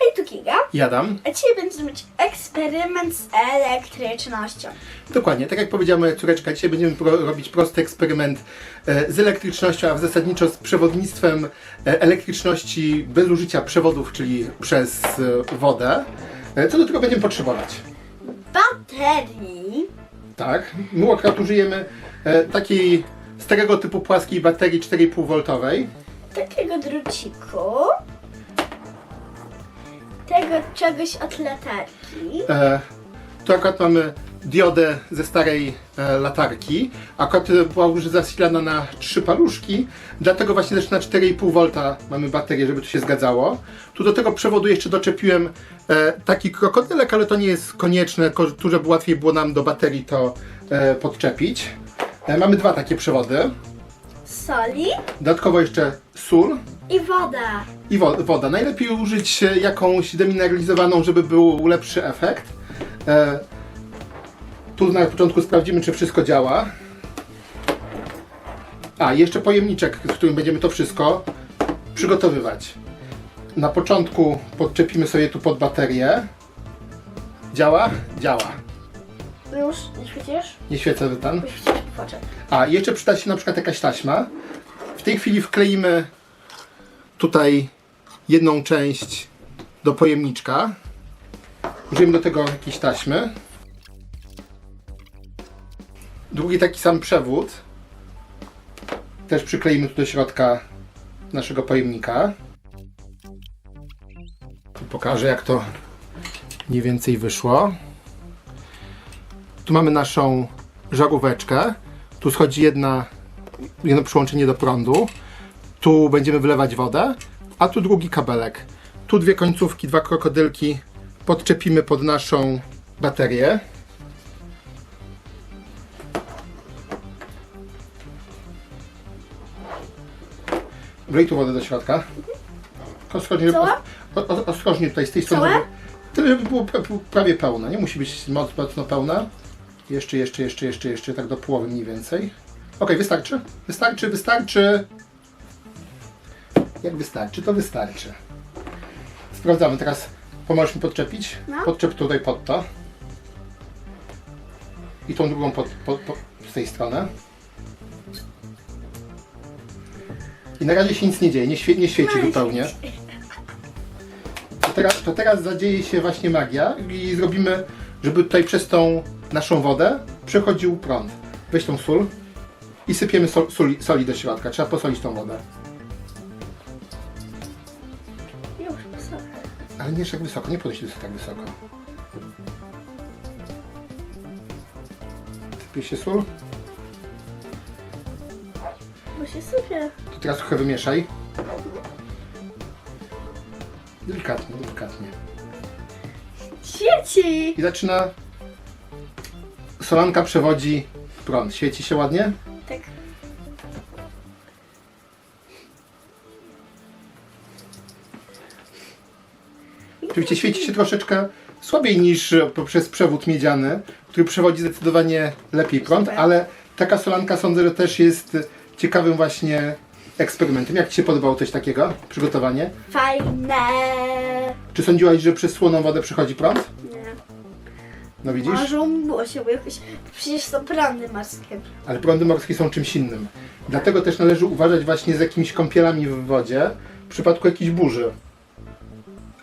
Hej, tu Kiga. Jadam. A dzisiaj będziemy mieć eksperyment z elektrycznością. Dokładnie, tak jak powiedziała moja córeczka, dzisiaj będziemy pro, robić prosty eksperyment e, z elektrycznością, a zasadniczo z przewodnictwem e, elektryczności bez użycia przewodów, czyli przez e, wodę. E, co do tego będziemy potrzebować? Baterii. Tak, my akurat użyjemy e, takiej starego typu płaskiej baterii 4,5V. Takiego druciku. Tego czegoś od latarki. E, tu akurat mamy diodę ze starej e, latarki. Akurat była już zasilana na trzy paluszki, dlatego właśnie też na 4,5 V mamy baterię, żeby to się zgadzało. Tu do tego przewodu jeszcze doczepiłem e, taki krokodylek, ale to nie jest konieczne, ko- tu żeby łatwiej było nam do baterii to e, podczepić. E, mamy dwa takie przewody. Soli Dodatkowo jeszcze sól i woda. i wo- woda. Najlepiej użyć e, jakąś demineralizowaną, żeby był lepszy efekt. E, tu na początku sprawdzimy, czy wszystko działa. A, jeszcze pojemniczek, w którym będziemy to wszystko przygotowywać. Na początku podczepimy sobie tu pod baterię. Działa? Działa. Już, nie świecisz? Nie świecę ten. Już świecisz poczek. A, jeszcze przyda się na przykład jakaś taśma. W tej chwili wkleimy tutaj jedną część do pojemniczka. Użyjemy do tego jakiejś taśmy. Drugi taki sam przewód. Też przykleimy tu do środka naszego pojemnika. Tu pokażę jak to mniej więcej wyszło. Tu mamy naszą żaróweczkę. Tu schodzi jedna, jedno przyłączenie do prądu. Tu będziemy wlewać wodę, a tu drugi kabelek. Tu dwie końcówki, dwa krokodylki podczepimy pod naszą baterię. Wlej tu wodę do środka. Ostrożnie, Cała? o, o, ostrożnie tutaj z tej strony. Tyle, żeby było pra- prawie pełna. Nie musi być moc, mocno pełna. Jeszcze, jeszcze, jeszcze, jeszcze, jeszcze, tak do połowy mniej więcej. Ok, wystarczy? Wystarczy, wystarczy. Jak wystarczy, to wystarczy. Sprawdzamy teraz. Pomożesz mi podczepić? No. Podczep tutaj pod to. I tą drugą pod, pod, pod, z tej strony. I na razie się nic nie dzieje, nie, świe, nie świeci No zupełnie. To teraz, to teraz zadzieje się właśnie magia i zrobimy, żeby tutaj przez tą naszą wodę przechodził prąd. Weź tą sól i sypiemy sol, soli, soli do środka. Trzeba posolić tą wodę. Ale nie jest tak wysoko, nie podejść tak wysoko. Sypie się sól. Bo się sypie. To teraz trochę wymieszaj. Delikatnie, delikatnie. Świeci! I zaczyna... Solanka przewodzi prąd. Świeci się ładnie? Tak. Oczywiście świeci się troszeczkę słabiej niż e, poprzez przewód miedziany, który przewodzi zdecydowanie lepiej prąd, ale taka solanka sądzę, że też jest ciekawym właśnie eksperymentem. Jak Ci się podobało coś takiego? Przygotowanie? Fajne! Czy sądziłaś, że przez słoną wodę przychodzi prąd? Nie. No widzisz? Może było się, bo jakoś... Przecież są prądy morskie. Ale prądy morskie są czymś innym. Dlatego też należy uważać właśnie z jakimiś kąpielami w wodzie w przypadku jakiejś burzy.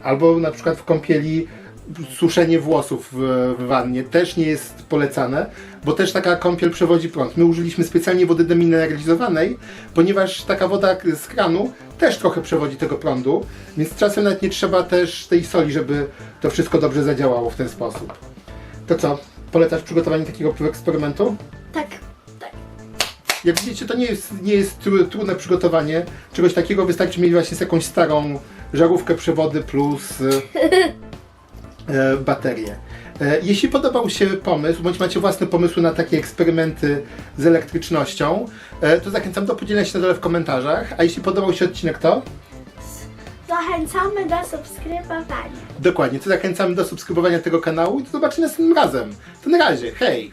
Albo na przykład w kąpieli suszenie włosów w, wannie też nie jest polecane, bo też taka kąpiel przewodzi prąd. My użyliśmy specjalnie wody demineralizowanej, ponieważ taka woda z kranu też trochę przewodzi tego prądu, więc czasem nawet nie trzeba też tej soli, żeby to wszystko dobrze zadziałało w ten sposób. To co, polecasz przygotowanie takiego eksperymentu? Tak. Jak widzicie, to nie jest, nie jest tru, trudne przygotowanie czegoś takiego. Wystarczy mieć właśnie jakąś starą żarówkę, przewody plus e, e, baterię. E, jeśli podobał się pomysł, bądź macie własne pomysły na takie eksperymenty z elektrycznością, e, to zachęcam do podzielenia się na dole w komentarzach. A jeśli podobał się odcinek, to Zachęcamy do subskrybowania. dokładnie, to zachęcamy do subskrybowania tego kanału i do zobaczenia następnym razem. To na razie, hej!